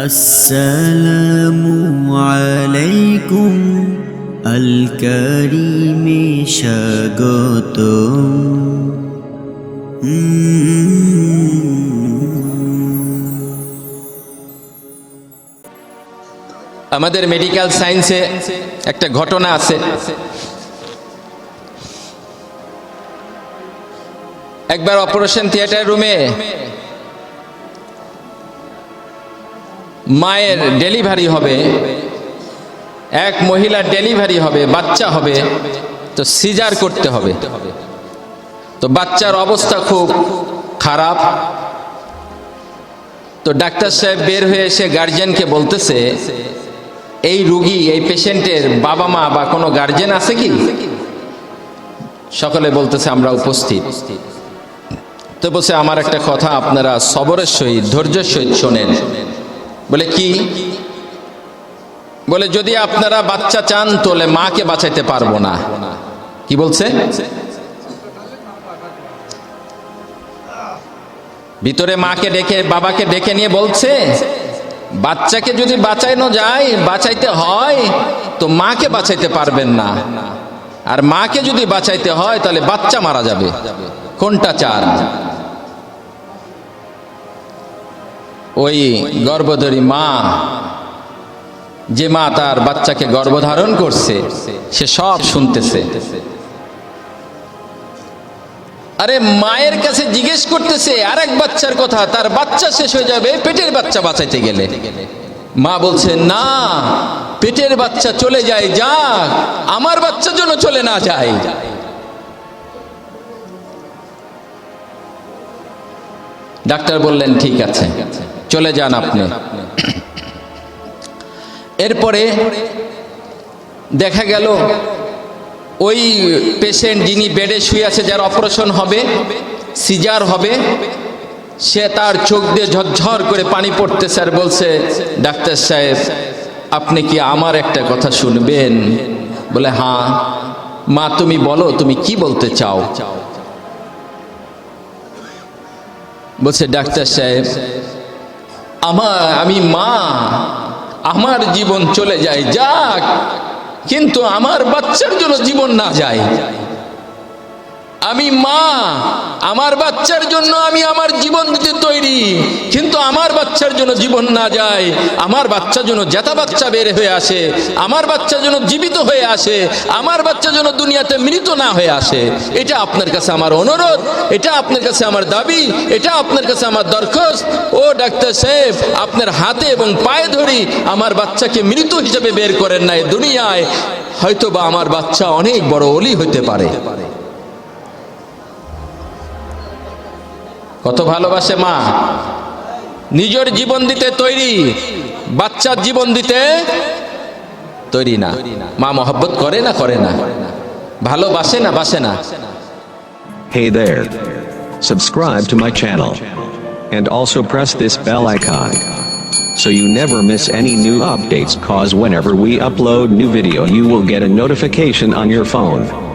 السلام عليكم الكريم স্বাগতম আমাদের মেডিকেল সায়েন্সে একটা ঘটনা আছে একবার অপারেশন থিয়েটার রুমে মায়ের ডেলিভারি হবে, এক মহিলার ডেলিভারি হবে, বাচ্চা হবে, তো সিজার করতে হবে। তো বাচ্চার অবস্থা খুব খারাপ। তো ডাক্তার সাহেব বের হয়ে এসে গার্জিয়ানকে বলতেছে, এই রুগী, এই পেশেন্টের বাবা মা বা কোনো গার্জেন আছে কি? সকলে বলতেছে, আমরা উপস্থিত। তো বলছে, আমার একটা কথা, আপনারা সবরের সহিত, ধৈর্যের সহিত শোনেন। বলে, কি? বলে, যদি আপনারা বাচ্চা চান, তাহলে মাকে বাঁচাইতে পারব না। কি বলছে? ভিতরে মাকে ডেকে, বাবাকে ডেকে নিয়ে বলছে, বাচ্চাকে যদি বাঁচাইনো যায়, বাঁচাইতে হয়, তো মাকে বাঁচাইতে পারবেন না। আর মাকে যদি বাঁচাইতে হয়, তাহলে বাচ্চা মারা যাবে। কোনটা চার ওই গর্ভধরী মা, যে মা তার বাচ্চাকে গর্ভধারণ করছে, সে সব শুনতেছে। আরে মায়ের কাছে জিজ্ঞেস করতেছে, আরেক বাচ্চার কথা, তার বাচ্চা শেষ হয়ে যাবে, পেটের বাচ্চা বাঁচাইতে গেলে। মা বলছে, না, পেটের বাচ্চা চলে যায়, যাক, আমার বাচ্চার জন্য চলে না যায়। ডাক্তার বললেন, ঠিক আছে। চলে যান আপনি। এরপরে দেখা গেল ওই পেশেন্ট যিনি বেডে শুয়ে আছে, যার অপারেশন হবে সিজার হবে, সে তার চোখ দিয়ে ঝরঝর করে পানি পড়তেছে আর বলছে, ডাক্তার সাহেব, আপনি কি আমার একটা কথা শুনবেন? বলে হ্যাঁ। মা, তুমি বলো, তুমি কি বলতে চাও? বলছে, ডাক্তার সাহেব আমার, আমি মা, আমার জীবন চলে যায়, যাক। কিন্তু আমার বাচ্চার জন্য জীবন না যায়। আমি মা, আমার বাচ্চার জন্য আমি আমার জীবন দিতে তৈরি। কিন্তু আমার বাচ্চার জন্য জীবন না যায়, আমার বাচ্চার জন্য জেতা বাচ্চা বের হয়ে আসে, আমার বাচ্চার জন্য জীবিত হয়ে আসে, আমার বাচ্চার জন্য দুনিয়াতে মৃত না হয়ে আসে। এটা আপনার কাছে আমার অনুরোধ, এটা আপনার কাছে আমার দাবি, এটা আপনার কাছে আমার দরখাস্ত। ও ডাক্তার সাহেব, আপনার হাতে এবং পায়ে ধরি আমার বাচ্চাকে মৃত হিসেবে বের করেন না দুনিয়ায়। হয়তো বা আমার বাচ্চা অনেক বড় অলি হতে পারে। কত ভালোবাসে মা নিজের জীবন দিতে তৈরি বাচ্চার জীবন দিতে তৈরি না মা মহব্বত করে না করে না ভালোবাসে না বাসে না Hey there. Subscribe to my channel. And also press this bell icon. So you never miss any new updates cause whenever we upload new video you will get a notification on your phone.